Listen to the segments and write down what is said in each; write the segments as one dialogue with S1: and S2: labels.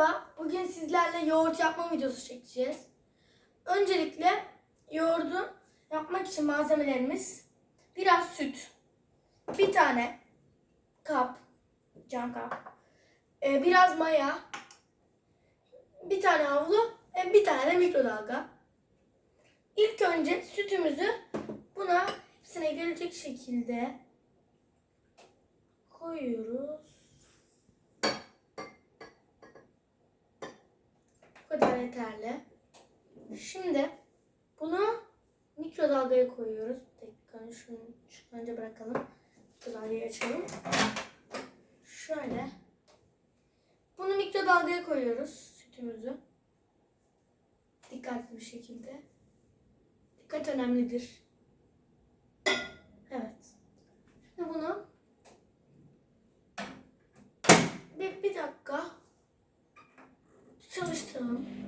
S1: Merhaba, bugün sizlerle yoğurt yapma videosu çekeceğiz. Öncelikle yoğurdu yapmak için malzemelerimiz biraz süt, bir tane kap, cam kap, e, biraz maya, bir tane havlu, e, bir tane de mikrodalga. İlk önce sütümüzü buna hepsine gelecek şekilde koyuyoruz. Kadar yeterli. Şimdi bunu mikrodalgaya koyuyoruz. Dakika şunu, şunu önce bırakalım. Mikrodalgayı açalım. Şöyle. Bunu mikrodalgaya koyuyoruz sütümüzü. Dikkatli bir şekilde. Dikkat önemlidir. Evet. Şimdi bunu bir, bir dakika çalıştıralım.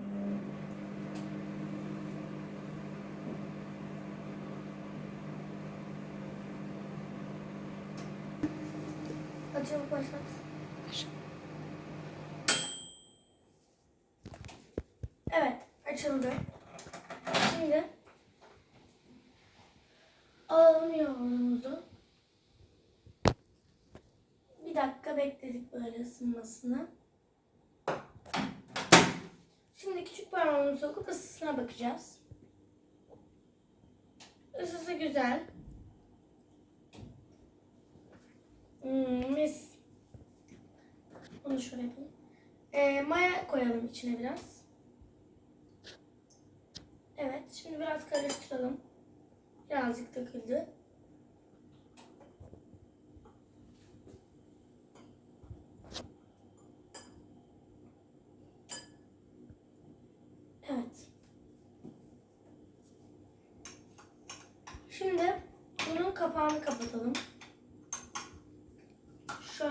S1: Hadi çabuk başlat. Evet, açıldı. Şimdi alalım yoğurdumuzu. Bir dakika bekledik böyle ısınmasını. Şimdi küçük parmağımızı sokup ısısına bakacağız. Isısı güzel. Hmm, mis. Bunu şöyle yapayım. Ee, maya koyalım içine biraz. Evet, şimdi biraz karıştıralım. Birazcık döküldü. Evet. Şimdi bunun kapağını kapatalım.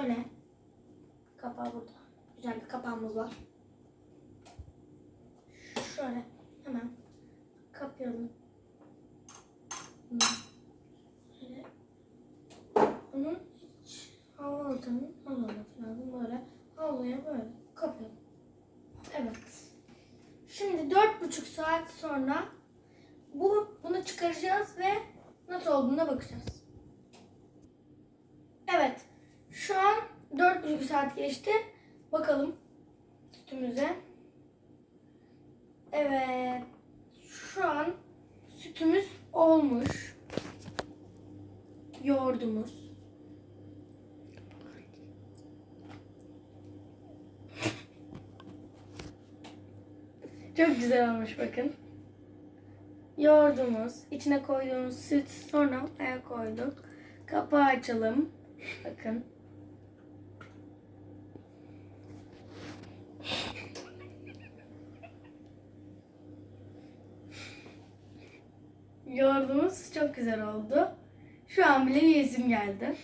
S1: Şöyle. Kapağı burada. Güzel bir kapağımız var. Şöyle hemen kapayalım. Bunu Şöyle. Bunun hiç hava ortamı olmaması lazım. Böyle havluya böyle kapayalım. Evet. Şimdi dört buçuk saat sonra bu bunu çıkaracağız ve nasıl olduğuna bakacağız. Evet. Şu an dört buçuk saat geçti. Bakalım sütümüze. Evet. Şu an sütümüz olmuş. Yoğurdumuz. Çok güzel olmuş bakın. Yoğurdumuz, içine koyduğumuz süt, sonra maya koyduk. Kapağı açalım. Bakın. Yoğurdumuz çok güzel oldu. Şu an bile yiyesim geldi.